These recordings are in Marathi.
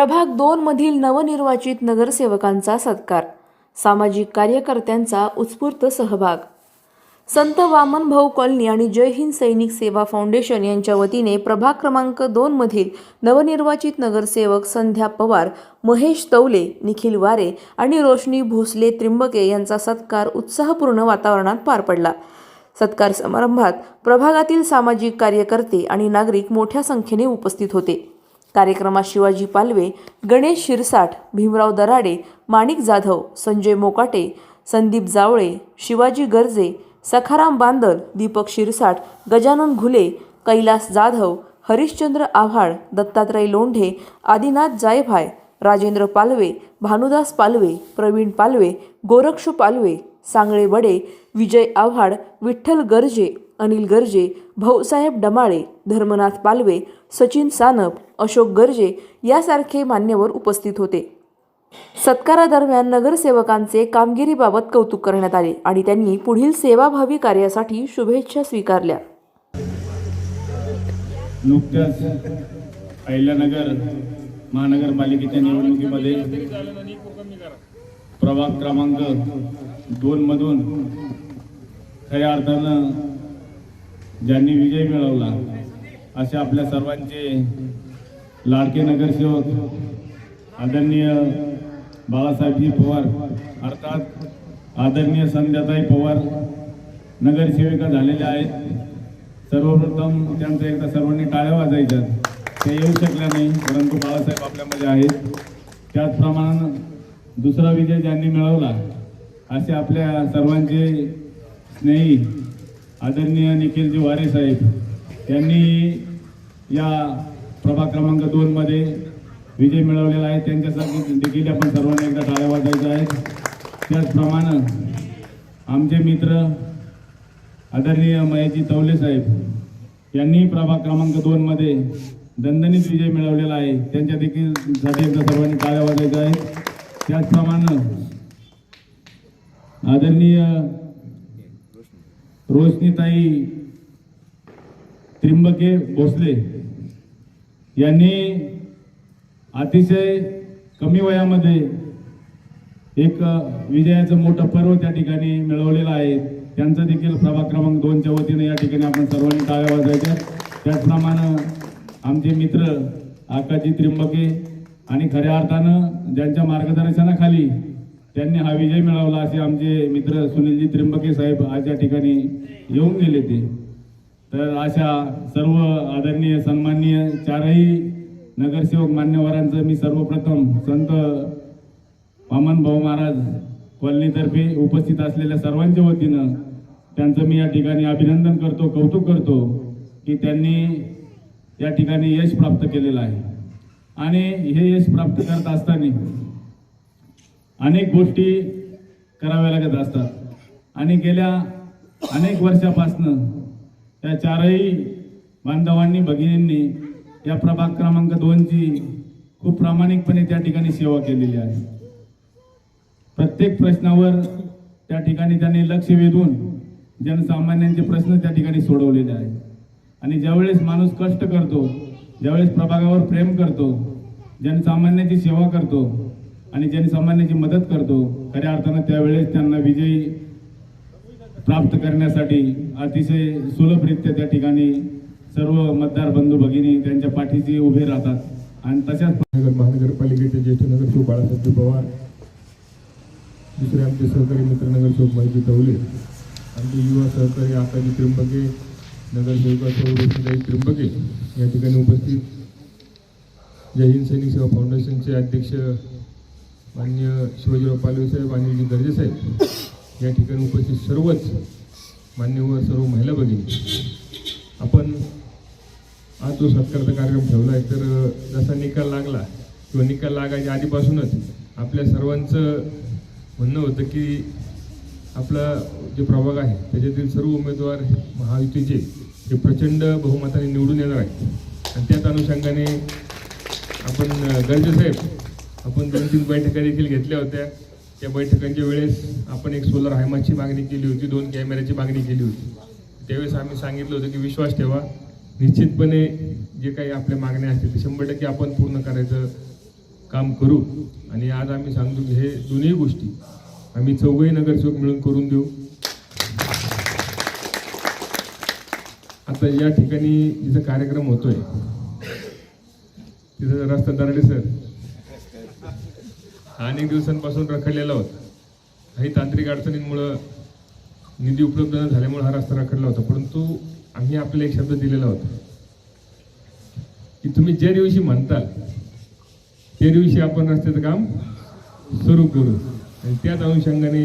प्रभाग दोन मधील नवनिर्वाचित नगरसेवकांचा सत्कार. सामाजिक कार्यकर्त्यांचा उत्स्फूर्त सहभाग. संत वामन भाऊ कॉलनी आणि जय हिंद सैनिक सेवा फाउंडेशन यांच्या वतीने प्रभाग क्रमांक दोन मधील नवनिर्वाचित नगरसेवक संध्या पवार महेश तवले निखिल वारे आणि रोशनी भोसले त्रिंबके यांचा सत्कार उत्साहपूर्ण वातावरणात पार पडला. सत्कार समारंभात प्रभागातील सामाजिक कार्यकर्ते आणि नागरिक मोठ्या संख्येने उपस्थित होते. कार्यक्रमात शिवाजी पालवे गणेश शिरसाठ भीमराव दराडे माणिक जाधव संजय मोकाटे संदीप जावळे शिवाजी गर्जे सखाराम बांदल दीपक शिरसाट गजानन घुले कैलास जाधव हरिश्चंद्र आव्हाड दत्तात्रय लोंढे आदिनाथ जायभाय राजेंद्र पालवे भानुदास पालवे प्रवीण पालवे गोरक्ष पालवे सांगळे बडे विजय आव्हाड विठ्ठल गर्जे अनिल गर्जे भाऊसाहेब डमाळे धर्मनाथ पालवे सचिन सानप अशोक गर्जे यासारखे मान्यवर उपस्थित होते. सत्कारादरम्यान नगरसेवकांचे कामगिरीबाबत कौतुक करण्यात आले आणि त्यांनी पुढील सेवाभावी कार्यासाठी शुभेच्छा स्वीकारल्या. नुकत्याच अहिल्यानगर महानगरपालिकेच्या निवडणुकीमध्ये प्रभाग क्रमांक दोन मधून खऱ्या अर्थानं ज्यांनी विजय मिळवला असे आपल्या सर्वांचे लाडके नगरसेवक आदरणीय बाळासाहेबजी पवार अर्थात आदरणीय संध्याताई पवार नगरसेविका झालेल्या आहेत. सर्वप्रथम त्यांचं एकदा सर्वांनी टाळ्या वाजायच्या ते येऊ शकल्या नाही परंतु बाळासाहेब आपल्यामध्ये आहेत. त्याचप्रमाणे दुसरा विजय ज्यांनी मिळवला असे आपल्या सर्वांचे स्नेही आदरणीय निखिलजी वारे साहेब यांनी या प्रभाग क्रमांक दोनमध्ये विजय मिळवलेला आहे. त्यांच्यासाठी देखील आपण सर्वांना एकदा टाळ्या वाजायच्या आहेत. त्याचप्रमाणे आमचे मित्र आदरणीय मयाजी तवले साहेब यांनी प्रभाग क्रमांक दोनमध्ये दणदणीत विजय मिळवलेला आहे. त्यांच्या देखील साठी एकदा सर्वांनी टाळ्या वाजायच्या आहेत. त्याचप्रमाणे आदरणीय रोशनीताई त्रिंबके भोसले यांनी अतिशय कमी वयामध्ये एक विजयाचं मोठं पर्व त्या ठिकाणी मिळवलेलं आहे. त्यांचं देखील सभा क्रमांक दोनच्या वतीने या ठिकाणी आपण सर्वांनी टाळ्या वाजायच्या त्याचप्रमाणे आमचे मित्र आकाजी त्रिंबके आणि खऱ्या अर्थानं ज्यांच्या मार्गदर्शनाखाली त्यांनी हा विजय मिळवला असे आमचे मित्र सुनीलजी त्रिंबके साहेब आज या ठिकाणी येऊन गेले ते. तर अशा सर्व आदरणीय सन्माननीय चारही नगरसेवक मान्यवरांचं मी सर्वप्रथम संत वामन भाऊ महाराज कॉलनीतर्फे उपस्थित असलेल्या सर्वांच्या वतीनं त्यांचं मी या ठिकाणी अभिनंदन करतो कौतुक करतो की त्यांनी या ठिकाणी यश प्राप्त केलेलं आहे. आणि हे यश प्राप्त करत असताना अनेक गोष्टी कराव्या लागत असतात. आणि गेल्या अनेक वर्षापासनं त्या चारही बांधवांनी भगिनींनी या प्रभाग क्रमांक दोनची खूप प्रामाणिकपणे त्या ठिकाणी सेवा केलेली आहे. प्रत्येक प्रश्नावर त्या ठिकाणी त्यांनी लक्ष वेधून जनसामान्यांचे प्रश्न त्या ठिकाणी सोडवलेले आहेत. आणि ज्यावेळेस माणूस कष्ट करतो ज्यावेळेस प्रभागावर प्रेम करतो जनसामान्याची सेवा करतो आणि जनसामान्याची मदत करतो खऱ्या अर्थानं त्यावेळेस त्यांना विजयी प्राप्त करण्यासाठी अतिशय सुलभरित्या त्या ठिकाणी सर्व मतदार बंधू भगिनी त्यांच्या पाठीशी उभे राहतात. आणि तशाच नगर महानगरपालिकेचे ज्येष्ठ नगरसेवक बाळासाहेब पवार दुसरे आमचे सहकारी मित्र नगरसेवक माहिती दवले आमचे युवा सहकारी आकाजी त्र्यंबके नगरसेविका रोशनीताई त्र्यंबके या ठिकाणी उपस्थित. जय हिंद सैनिक सेवा फाउंडेशनचे अध्यक्ष मान्य शिवाजीराव पालवे साहेब आणि जी गर्जे साहेब. या ठिकाणी उपस्थित सर्वच मान्यवर सर्व महिला भगिनी. आपण आज जो सत्कारचा कार्यक्रम ठेवला आहे तर जसा निकाल लागला किंवा निकाल लागायच्या आधीपासूनच आपल्या सर्वांचं म्हणणं होतं की आपला जे प्रभाग आहे त्याच्यातील सर्व उमेदवार महायुतीचे हे प्रचंड बहुमताने निवडून येणार आहेत. आणि त्याच अनुषंगाने आपण अ, गर्जे साहेब आपण दोन तीन बैठका देखील घेतल्या होत्या. त्या बैठकांच्या वेळेस आपण एक सोलर हायमाची मागणी केली होती दोन कॅमेऱ्याची मागणी केली होती. त्यावेळेस आम्ही सांगितलं होतं की विश्वास ठेवा. निश्चितपणे जे काही आपल्या मागण्या असतील ते शंभर टक्के आपण पूर्ण करायचं काम करू. आणि आज आम्ही सांगतो की हे दोन्ही गोष्टी आम्ही चौघही नगरसेवक मिळून करून देऊ. आता या ठिकाणी जिथं कार्यक्रम होतोय तिथं रस्ता दराडे सर हा अनेक दिवसांपासून रखडलेला होता. काही तांत्रिक अडचणींमुळं निधी उपलब्ध न झाल्यामुळे हा रस्ता रखडला होता. परंतु आम्ही आपल्याला एक शब्द दिलेला होता. की तुम्ही ज्या दिवशी म्हणताल त्या दिवशी आपण रस्त्याचं काम सुरू करू. आणि त्याच अनुषंगाने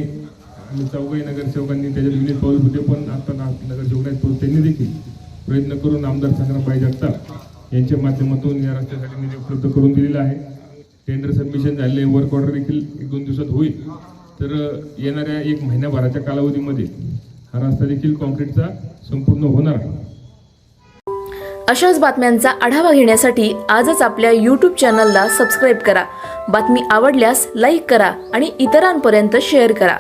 आम्ही चौघही नगरसेवकांनी त्याच्यात विनीत पाऊल होते पण आता नगरसेवक आहेत पण त्यांनी देखील प्रयत्न करून आमदार संग्रामबाई जगताप यांच्या माध्यमातून या रस्त्यासाठी निधी उपलब्ध करून दिलेला आहे. टेंडर सबमिशन झालेले वर्क ऑर्डर देखील एक दोन दिवसात होईल. तर येणाऱ्या एक महिन्याभराच्या कालावधीमध्ये हा रस्ता देखील कॉन्क्रीटचा संपूर्ण होणार आहे. अशाच बातम्यांचा आढावा घेण्यासाठी आजच आपल्या यूट्यूब चॅनलला सबस्क्राईब करा. बातमी आवडल्यास लाईक करा आणि इतरांपर्यंत शेअर करा.